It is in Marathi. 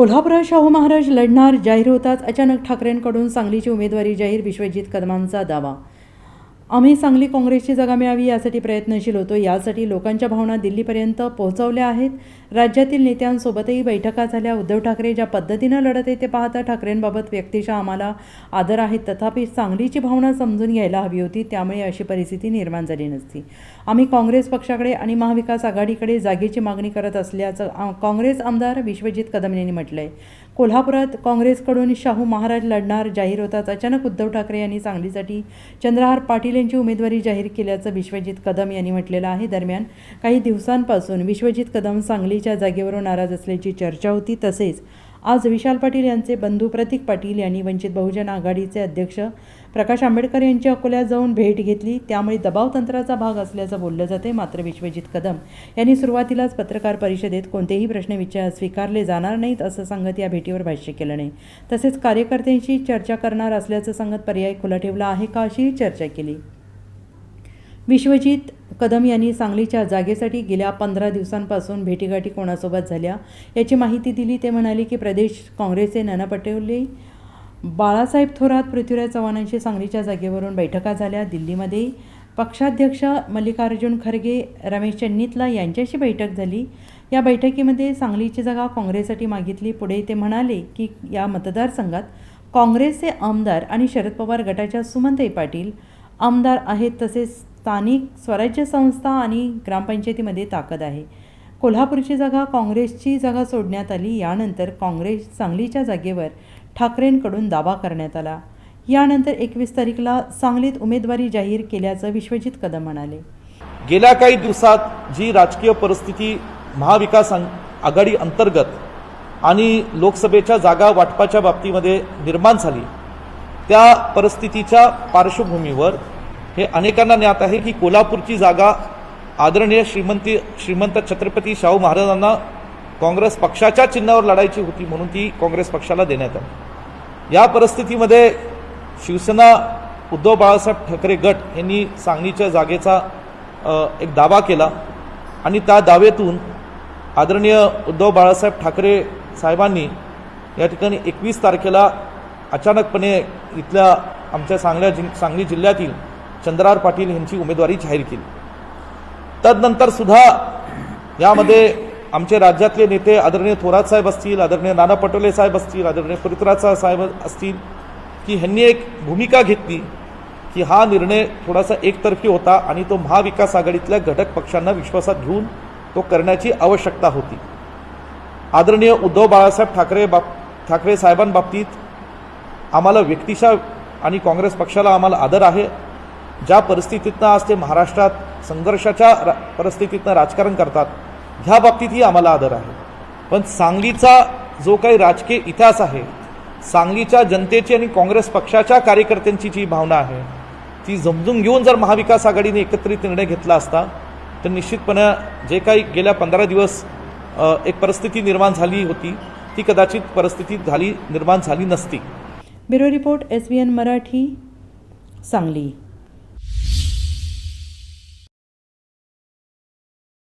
कोल्हापुरात शाहू महाराज लढणार जाहीर होताच अचानक ठाकरेंकडून सांगलीची उमेदवारी जाहीर विश्वजित कदमांचा दावा आम्ही सांगली काँग्रेसची जागा मिळावी यासाठी प्रयत्नशील होतो. यासाठी लोकांच्या भावना दिल्लीपर्यंत पोहोचवल्या आहेत. राज्यातील नेत्यांसोबतही बैठका झाल्या. उद्धव ठाकरे ज्या पद्धतीनं लढत आहे ते पाहता ठाकरेंबाबत व्यक्तिशः आम्हाला आदर आहे तथापि सांगलीची भावना समजून घ्यायला हवी होती त्यामुळे अशी परिस्थिती निर्माण झाली नसती. आम्ही काँग्रेस पक्षाकडे आणि महाविकास आघाडीकडे जागेची मागणी करत असल्याचं काँग्रेस आमदार विश्वजित कदम यांनी म्हटलं आहे कोल्हापुरात काँग्रेसकडून शाहू महाराज लढणार जाहीर होताच अचानक उद्धव ठाकरे यांनी सांगलीसाठी चंद्रहार पाटील यांची उमेदवारी जाहीर केल्याचं विश्वजित कदम यांनी म्हटलेलं आहे. दरम्यान काही दिवसांपासून विश्वजित कदम सांगलीच्या जागेवरून नाराज असल्याची चर्चा होती. तसेच आज विशाल पाटील यांचे बंधू प्रतीक पाटील यांनी वंचित बहुजन आघाडीचे अध्यक्ष प्रकाश आंबेडकर यांची अकोल्यात जाऊन भेट घेतली. त्यामुळे दबाव तंत्राचा भाग असल्याचं बोललं जाते मात्र विश्वजित कदम यांनी सुरुवातीलाच पत्रकार परिषदेत कोणतेही प्रश्न विचार स्वीकारले जाणार नाहीत असं सांगत या भेटीवर भाष्य केलं नाही. तसेच कार्यकर्त्यांशी चर्चा करणार असल्याचं सांगत पर्याय खुला ठेवला आहे का अशीही चर्चा केली. विश्वजित कदम यांनी सांगलीच्या जागेसाठी गेल्या पंधरा दिवसांपासून भेटीगाठी कोणासोबत झाल्या याची माहिती दिली. ते म्हणाले की प्रदेश काँग्रेसचे नाना पटोले बाळासाहेब थोरात पृथ्वीराज चव्हाणांशी सांगलीच्या जागेवरून बैठका झाल्या. दिल्लीमध्ये पक्षाध्यक्ष मल्लिकार्जुन खरगे रमेश चन्नीतला यांच्याशी बैठक झाली. या बैठकीमध्ये सांगलीची जागा काँग्रेससाठी मागितली. पुढे ते म्हणाले की या मतदारसंघात काँग्रेसचे आमदार आणि शरद पवार गटाच्या सुमनताई पाटील आमदार आहेत तसेच स्थानिक स्वराज्य संस्था आणि ग्रामपंचायतीमध्ये ताकद आहे. कोल्हापूरची जागा काँग्रेसची जागा सोडण्यात आली. यानंतर काँग्रेस सांगलीच्या जागेवर ठाकरेंकडून दावा करण्यात आला. यानंतर एकवीस तारीखला सांगलीत उमेदवारी जाहीर केल्याचं विश्वजित कदम म्हणाले. गेल्या काही दिवसात जी राजकीय परिस्थिती महाविकास आघाडी अंतर्गत आणि लोकसभेच्या जागा वाटपाच्या बाबतीमध्ये निर्माण झाली त्या परिस्थितीच्या पार्श्वभूमीवर हे अनेकांना ज्ञात आहे की कोल्हापूरची जागा आदरणीय श्रीमंती श्रीमंत छत्रपती शाहू महाराजांना काँग्रेस पक्षाच्या चिन्हावर लढायची होती म्हणून ती काँग्रेस पक्षाला देण्यात आली. या परिस्थितीमध्ये शिवसेना उद्धव बाळासाहेब ठाकरे गट यांनी सांगलीच्या जागेचा एक दावा केला आणि त्या दावेतून आदरणीय उद्धव बाळासाहेब ठाकरे साहेबांनी या ठिकाणी एकवीस तारखेला अचानकपणे इथल्या आमच्या सांगल्या जि सांगली जिल्ह्यातील चंद्रार पाटील यांची उमेदवारी जाहीर केली. तदनंतर सुद्धा यामध्ये आमचे राज्यातले नेते आदरणीय थोरात साहेब असतील आदरणीय नाना पटोले साहेब असतील आदरणीय पृथ्वीराज साहेब असतील की ह्यांनी एक भूमिका घेतली की हा निर्णय थोडासा एकतर्फी होता आणि तो महाविकास आघाडीतल्या घटक पक्षांना विश्वासात घेऊन तो करण्याची आवश्यकता होती. आदरणीय उद्धव बाळासाहेब ठाकरे बाब ठाकरे साहेबांबाबतीत आम्हाला व्यक्तिशा आणि काँग्रेस पक्षाला आम्हाला आदर आहे. ज्या परिस्थितीतनं आज ते महाराष्ट्रात संघर्षाच्या रा परिस्थितीतनं राजकारण करतात ह्या बाबतीतही आम्हाला आदर आहे. पण सांगलीचा जो काही राजकीय इतिहास आहे सांगलीच्या जनतेची आणि काँग्रेस पक्षाच्या कार्यकर्त्यांची जी भावना आहे ती समजून घेऊन जर महाविकास आघाडीने एकत्रित निर्णय घेतला असता तर निश्चितपणे जे काही गेल्या पंधरा दिवस एक परिस्थिती निर्माण झाली होती ती कदाचित परिस्थिती झाली निर्माण झाली नसती. Bureau report S B N Marathi Sangli.